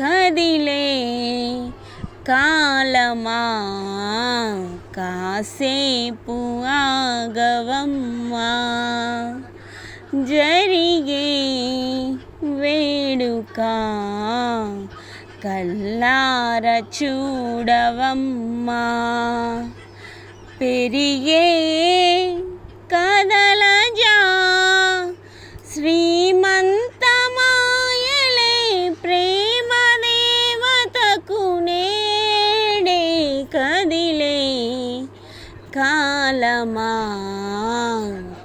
కదిలే కాలమా? కాసేపు ఆగవమ్మా? జరిగే వేడుక కల్లార చూడవమ్మా? పెరిగే కాలమా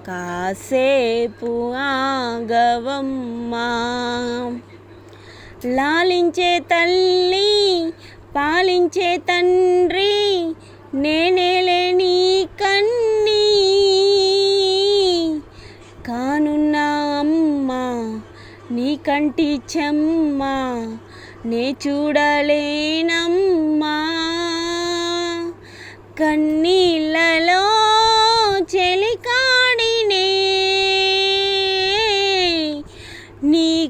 కాసేపు ఆగవమ్మా. లాలించే తల్లి పాలించే తండ్రి నేనేలే నీ కన్నీ కానున్నా అమ్మా నీ కంటి చెమ్మ నే చూడలేనమ్మా. కన్నీళ్ళ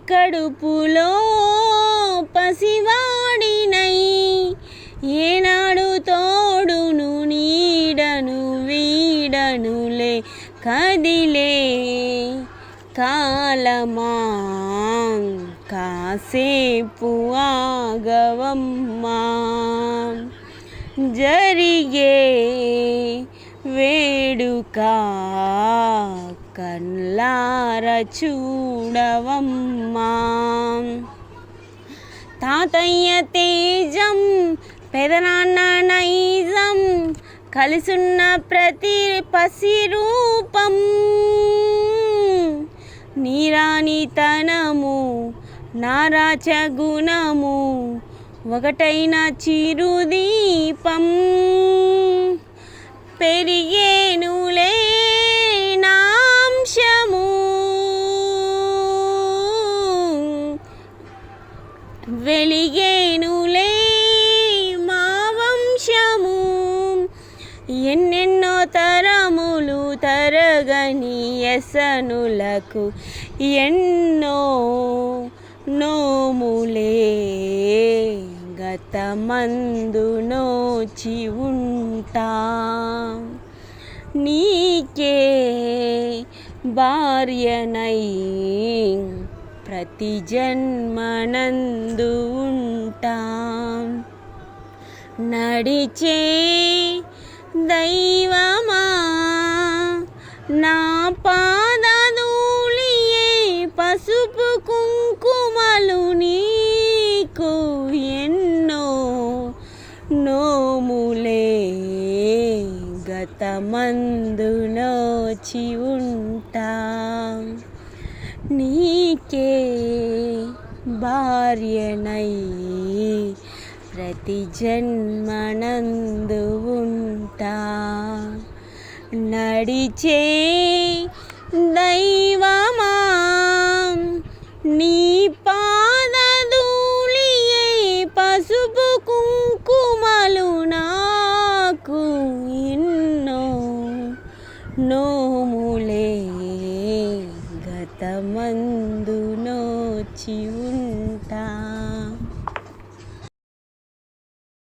కడుపులో పసివాడినై. ఏనాడు తోడును నీడను వీడనులే కదిలే కాలమా. కాసేపు ఆగవమ్మా. జరిగే వేడుకా కల్లార చూడవమ్మా. తాతయ్య తేజం పెదనాన్న నైజం కలిసున్న ప్రతి పసి రూపం. నీరానితనము నారాచ గుణము ఒకటైన చిరుదీపం. పెరిగేనులే వెలిగేనులే మా వంశము. ఎన్నెన్నో తరములు తరగని ఎసనులకు ఎన్నో నోములే గతమందు నోచి ఉంటా. నీకే భార్యనై ప్రతి జన్మనందు ఉంటాం. నడిచే దైవమా నా పాదధూళియే పసుపు కుంకుమలు నీకు ఎన్నో నోములే. గతమందు నోచి ఉంటా. నీకే భార్యనై ప్రతి జన్మనందు ఉంటా. నడిచే దైవమా నీ పాదధూళియే పసుపు కుంకుమలు నాకు ఎన్నో నో ఇంతమందునోచి ఉంటా